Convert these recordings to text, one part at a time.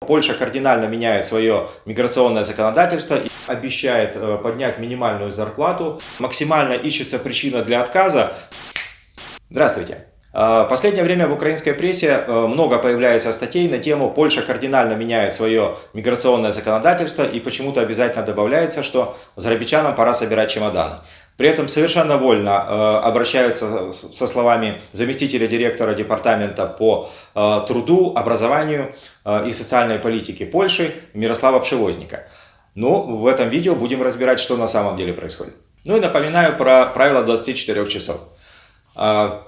Польша кардинально меняет свое миграционное законодательство и обещает э, поднять минимальную зарплату. Максимально ищется причина для отказа. Здравствуйте. Э, В последнее время в украинской прессе э, много появляется статей на тему «Польша кардинально меняет свое миграционное законодательство» и почему-то обязательно добавляется, что зарабичанам пора собирать чемоданы. При этом совершенно вольно э, обращаются со словами заместителя директора департамента по э, труду, образованию э, и социальной политике Польши Мирослава Пшевозника. Ну, в этом видео будем разбирать, что на самом деле происходит. Ну и напоминаю про правило 24 часов.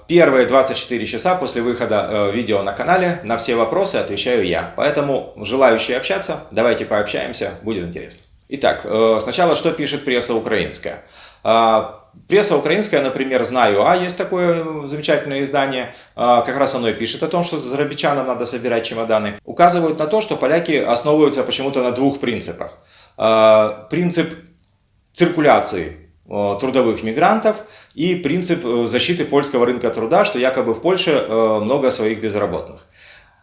Первые 24 часа после выхода видео на канале на все вопросы отвечаю я. Поэтому желающие общаться, давайте пообщаемся, будет интересно. Итак, сначала что пишет пресса украинская. А, Пресса украинская, например, «Знаю А», есть такое замечательное издание, а, как раз оно и пишет о том, что зарабичанам надо собирать чемоданы. Указывают на то, что поляки основываются почему-то на двух принципах. А, Принцип циркуляции трудовых мигрантов и принцип э, защиты польского рынка труда, что якобы в Польше э, много своих безработных.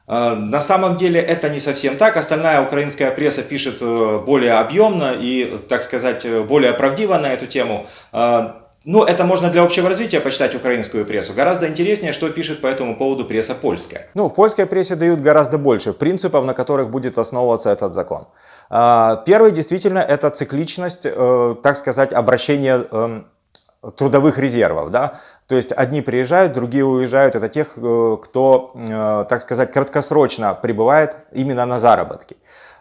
Э, На самом деле это не совсем так. Остальная украинская пресса пишет э, более объемно и, так сказать, э, более правдиво на эту тему. Э, Ну, это можно для общего развития почитать украинскую прессу. Гораздо интереснее, что пишет по этому поводу пресса польская. Ну, в польской прессе дают гораздо больше принципов, на которых будет основываться этот закон. А, Первый, действительно, это цикличность, э, так сказать, обращения эм, трудовых резервов. Да? То есть одни приезжают, другие уезжают. Это тех, э, кто, э, так сказать, краткосрочно прибывает именно на заработки.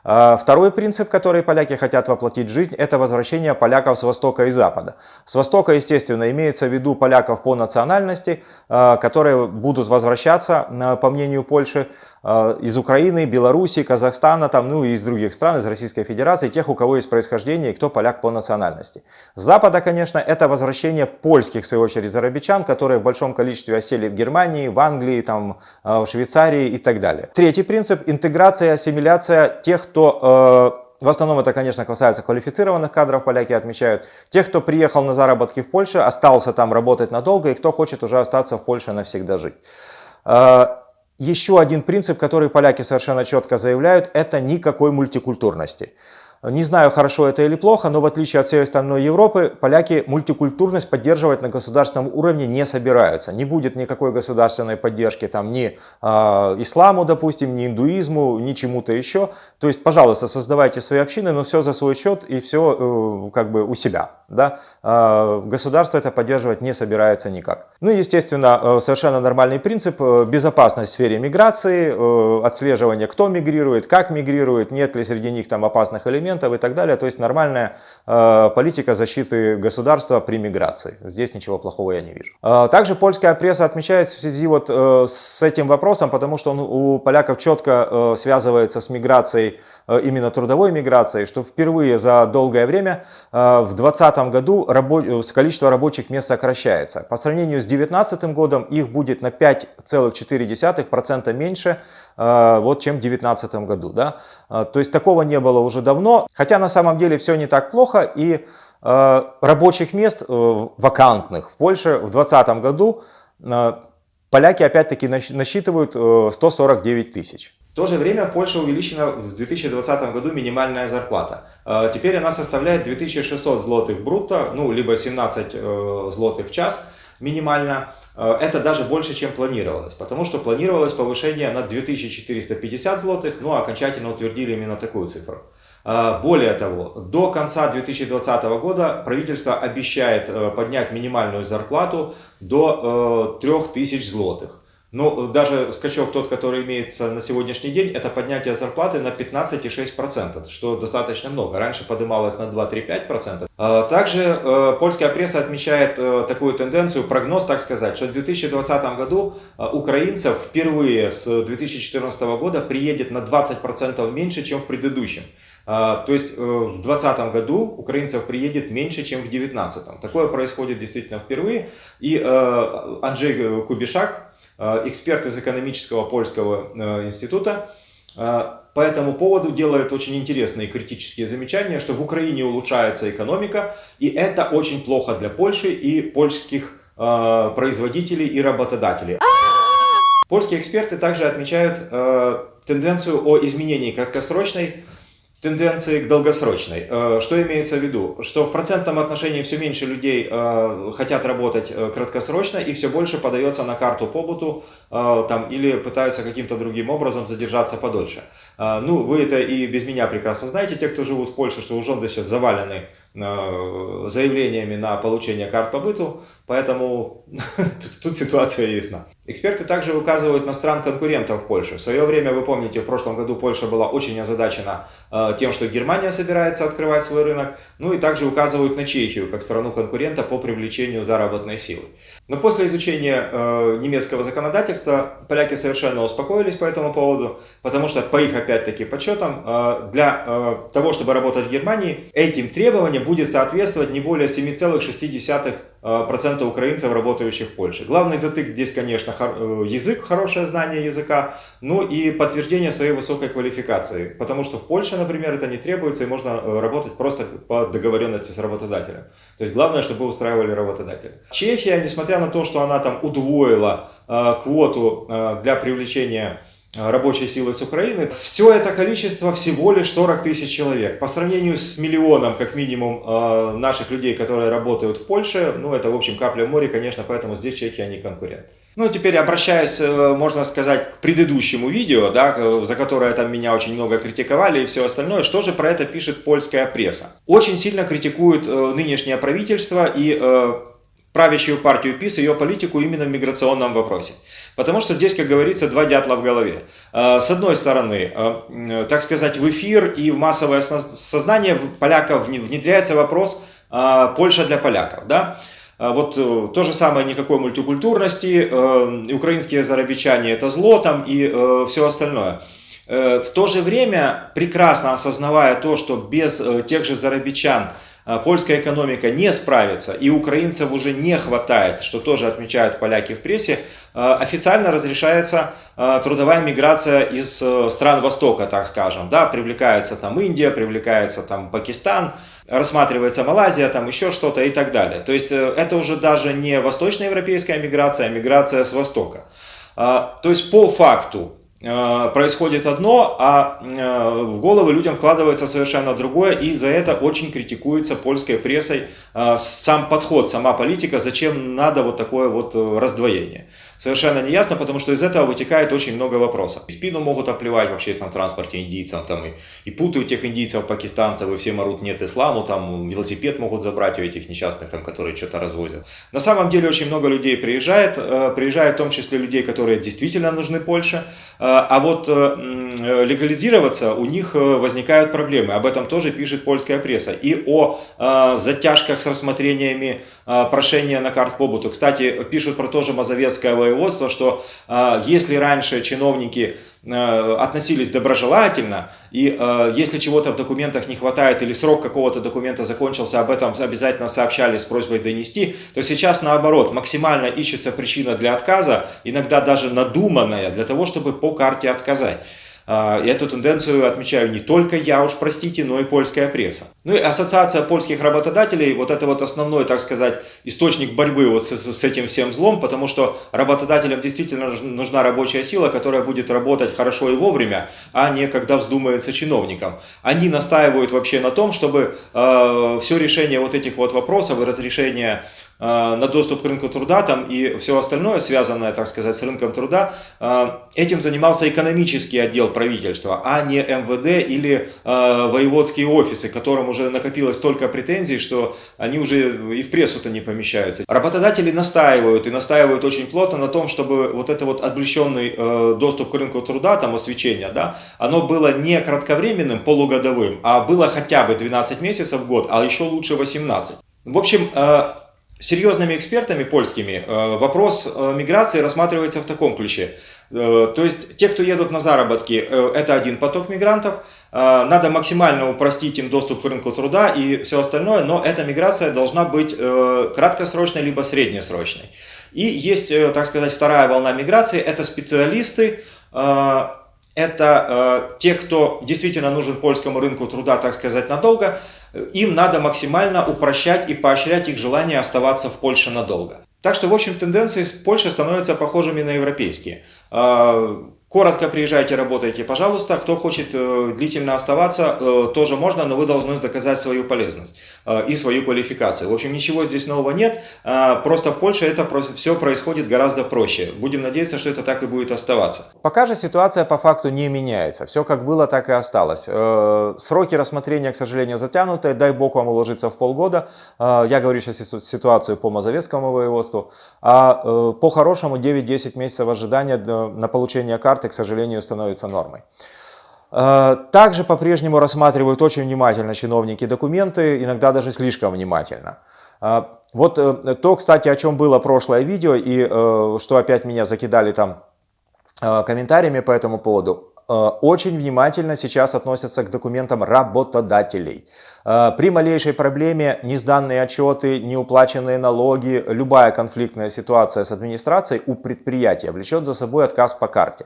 А, Второй принцип, который поляки хотят воплотить в жизнь, это возвращение поляков с Востока и Запада. С Востока, естественно, имеется в виду поляков по национальности, а, которые будут возвращаться, по мнению Польши, из Украины, Белоруссии, Казахстана, там, ну и из других стран, из Российской Федерации, тех, у кого есть происхождение и кто поляк по национальности. С Запада, конечно, это возвращение польских, в свою очередь, зарабичан, которые в большом количестве осели в Германии, в Англии, там, а, в Швейцарии и так далее. Третий принцип – интеграция, ассимиляция тех, кто э, в основном это, конечно, касается квалифицированных кадров, поляки отмечают. Тех, кто приехал на заработки в Польше, остался там работать надолго, и кто хочет уже остаться в Польше навсегда жить. Еще один принцип, который поляки совершенно четко заявляют, это никакой мультикультурности. Не знаю, хорошо это или плохо, но в отличие от всей остальной Европы, поляки мультикультурность поддерживать на государственном уровне не собираются. Не будет никакой государственной поддержки там ни э, исламу, допустим, ни индуизму, ни чему-то еще. То есть, пожалуйста, создавайте свои общины, но все за свой счет и все э, как бы у себя. Да? Э, государство это поддерживать не собирается никак. Ну и, естественно, э, совершенно нормальный принцип э, безопасность в сфере миграции, э, отслеживание, кто мигрирует, как мигрирует, нет ли среди них там опасных элементов и так далее. То есть нормальная э, политика защиты государства при миграции. Здесь ничего плохого я не вижу. Э, также польская пресса отмечает в связи вот э, с этим вопросом, потому что он у поляков четко э, связывается с миграцией э, именно трудовой миграцией, что впервые за долгое время э, в 2020 году количество рабочих мест сокращается. По сравнению с 2019 годом их будет на 5,4% меньше, вот, чем в 2019 году. Да? Э, То есть такого не было уже давно, хотя на самом деле все не так плохо, и э, рабочих мест э, вакантных в Польше в 2020 году э, поляки опять-таки насчитывают э, 149 тысяч. В то же время в Польше увеличена в 2020 году минимальная зарплата. Э, Теперь она составляет 2600 злотых брутто, ну, либо 17 э, злотых в час минимально. Э, Это даже больше, чем планировалось, потому что планировалось повышение на 2450 злотых, ну, а окончательно утвердили именно такую цифру. Э, Более того, до конца 2020 года правительство обещает э, поднять минимальную зарплату до э, 3000 злотых. Но даже скачок тот, который имеется на сегодняшний день, это поднятие зарплаты на 15,6%, что достаточно много. Раньше подымалось на 2-3-5%. А Также э, польская пресса отмечает э, такую тенденцию, прогноз, так сказать, что в 2020 году э, украинцев впервые с 2014 года приедет на 20% меньше, чем в предыдущем. А, То есть э, в 2020 году украинцев приедет меньше, чем в 2019. Такое происходит действительно впервые. И э, Анджей Кубишак, э, эксперт из экономического польского института, по этому поводу делает очень интересные критические замечания, что в Украине улучшается экономика, и это очень плохо для Польши и польских производителей и работодателей. Польские эксперты также отмечают тенденцию о изменении краткосрочной тенденции к долгосрочной. Э, что имеется в виду? Что в процентном отношении все меньше людей э, хотят работать э, краткосрочно и все больше подается на карту побуту там, или пытаются каким-то другим образом задержаться подольше. Ну, вы это и без меня прекрасно знаете, те, кто живут в Польше, что уже сейчас завалены заявлениями на получение карт по быту, поэтому тут ситуация ясна. Эксперты также указывают на стран конкурентов в Польше. В свое время, вы помните, в прошлом году Польша была очень озадачена э, тем, что Германия собирается открывать свой рынок, ну и также указывают на Чехию как страну конкурента по привлечению заработной силы. Но после изучения э, немецкого законодательства поляки совершенно успокоились по этому поводу, потому что по их опять-таки подсчетам, э, для того, чтобы работать в Германии, этим требованиям будет соответствовать не более 7,6% украинцев, работающих в Польше. Главный затык здесь, конечно, язык, хорошее знание языка, ну и подтверждение своей высокой квалификации, потому что в Польше, например, это не требуется и можно работать просто по договоренности с работодателем. То есть главное, чтобы устраивали работодателя. Чехия, несмотря на то, что она там удвоила э, квоту э, для привлечения э, рабочей силы с Украины, все это количество всего лишь 40 тысяч человек. По сравнению с миллионом, как минимум, наших людей, которые работают в Польше, ну, это, в общем, капля в море, конечно, поэтому здесь Чехия не конкурент. Ну, теперь обращаясь, можно сказать, к предыдущему видео, да, за которое там меня очень много критиковали и все остальное, что же про это пишет польская пресса? Очень сильно критикуют нынешнее правительство и правящую партию ПИС, ее политику именно в миграционном вопросе. Потому что здесь, как говорится, два дятла в голове. А, с одной стороны, а, так сказать, в эфир и в массовое сознание поляков внедряется вопрос «Польша для поляков». Да? Вот э, то же самое, никакой мультикультурности, э, украинские зарабичане это зло там и э, все остальное. В то же время, прекрасно осознавая то, что без тех же зарабичан польская экономика не справится, и украинцев уже не хватает, что тоже отмечают поляки в прессе, а, официально разрешается а, трудовая миграция из э, стран Востока, так скажем. Да, привлекается там Индия, привлекается там Пакистан, рассматривается Малайзия, там еще что-то и так далее. То есть э, это уже даже не восточноевропейская миграция, а миграция с Востока. То есть по факту происходит одно, а э, в головы людям вкладывается совершенно другое, и за это очень критикуется польской прессой э, сам подход, сама политика, зачем надо вот такое вот раздвоение. Совершенно не ясно, потому что из этого вытекает очень много вопросов. И спину могут оплевать в общественном транспорте индийцам, там, и, и путают тех индийцев, пакистанцев, и все марут нет исламу, там велосипед могут забрать у этих несчастных, там, которые что-то развозят. На самом деле очень много людей приезжает, приезжает в том числе людей, которые действительно нужны Польше, а вот э, легализироваться у них э, возникают проблемы. Об этом тоже пишет польская пресса. И о э, затяжках с рассмотрениями прошения на карт побуту. Кстати, пишут про то же Мазовецкое воеводство, что если раньше чиновники относились доброжелательно, и э, если чего-то в документах не хватает или срок какого-то документа закончился, об этом обязательно сообщали с просьбой донести, то сейчас наоборот, максимально ищется причина для отказа, иногда даже надуманная, для того, чтобы по карте отказать. А, эту тенденцию отмечаю не только я уж, простите, но и польская пресса. Ну и ассоциация польских работодателей, вот это вот основной, так сказать, источник борьбы вот с, с этим всем злом, потому что работодателям действительно нужна рабочая сила, которая будет работать хорошо и вовремя, а не когда вздумается чиновникам. Они настаивают вообще на том, чтобы э, все решение вот этих вот вопросов и разрешение на доступ к рынку труда там и все остальное, связанное, так сказать, с рынком труда, э, этим занимался экономический отдел правительства, а не МВД или э, воеводские офисы, которым уже накопилось столько претензий, что они уже и в прессу-то не помещаются. Работодатели настаивают и настаивают очень плотно на том, чтобы вот это вот облегченный доступ к рынку труда, там освещение, да, оно было не кратковременным, полугодовым, а было хотя бы 12 месяцев в год, а еще лучше 18. В общем, серьезными экспертами польскими э, вопрос э, миграции рассматривается в таком ключе. Э, то есть те, кто едут на заработки, это один поток мигрантов, надо максимально упростить им доступ к рынку труда и все остальное, но эта миграция должна быть краткосрочной либо среднесрочной. И есть, так сказать, вторая волна миграции, это специалисты, это те, кто действительно нужен польскому рынку труда, так сказать, надолго, им надо максимально упрощать и поощрять их желание оставаться в Польше надолго. Так что, в общем, тенденции Польши становятся похожими на европейские. Коротко приезжайте, работайте, пожалуйста. Кто хочет э, длительно оставаться, э, тоже можно, но вы должны доказать свою полезность э, и свою квалификацию. В общем, ничего здесь нового нет. э, Просто в Польше это все происходит гораздо проще. Будем надеяться, что это так и будет оставаться. Пока же ситуация по факту не меняется. Все как было, так и осталось. Э, Сроки рассмотрения, к сожалению, затянуты. Дай бог вам уложиться в полгода. Э, Я говорю сейчас ситу- ситуацию по Мазовецкому воеводству. А э, по-хорошему 9-10 месяцев ожидания э, на получение карты, к сожалению, становится нормой. Э, Также по-прежнему рассматривают очень внимательно чиновники документы, иногда даже слишком внимательно. А, Вот э, то, кстати, о чем было прошлое видео и э, что опять меня закидали там э, комментариями по этому поводу. Э, Очень внимательно сейчас относятся к документам работодателей. Э, При малейшей проблеме несданные отчеты, неуплаченные налоги, любая конфликтная ситуация с администрацией у предприятия влечет за собой отказ по карте.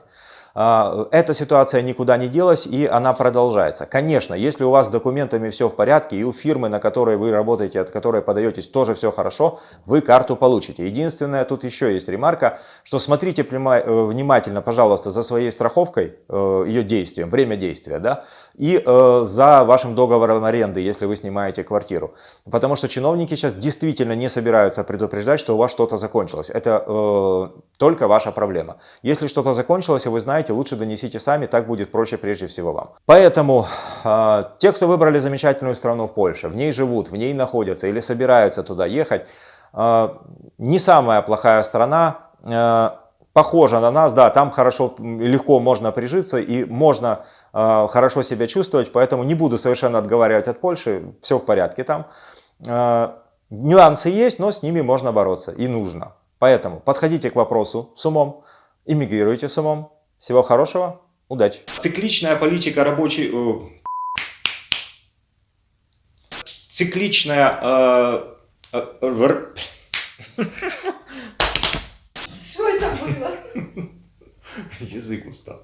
А, Эта ситуация никуда не делась и она продолжается. Конечно, если у вас с документами все в порядке и у фирмы, на которой вы работаете, от которой подаетесь, тоже все хорошо, вы карту получите. Единственное, тут еще есть ремарка, что смотрите э, внимательно, пожалуйста, за своей страховкой, э, ее действием, время действия, да, и э, за вашим договором аренды, если вы снимаете квартиру. Потому что чиновники сейчас действительно не собираются предупреждать, что у вас что-то закончилось. Это только ваша проблема. Если что-то закончилось, и вы знаете, лучше донесите сами, так будет проще прежде всего вам. Поэтому э, те, кто выбрали замечательную страну в Польше, в ней живут, в ней находятся или собираются туда ехать, э, не самая плохая страна, э, похожа на нас, да, там хорошо, легко можно прижиться и можно э, хорошо себя чувствовать, поэтому не буду совершенно отговаривать от Польши, все в порядке там. Э, нюансы есть, но с ними можно бороться и нужно. Поэтому подходите к вопросу с умом, иммигрируйте с умом. Всего хорошего, удачи! Цикличная политика рабочей... э, Цикличная... э, э, вр- Что это было? Язык устал.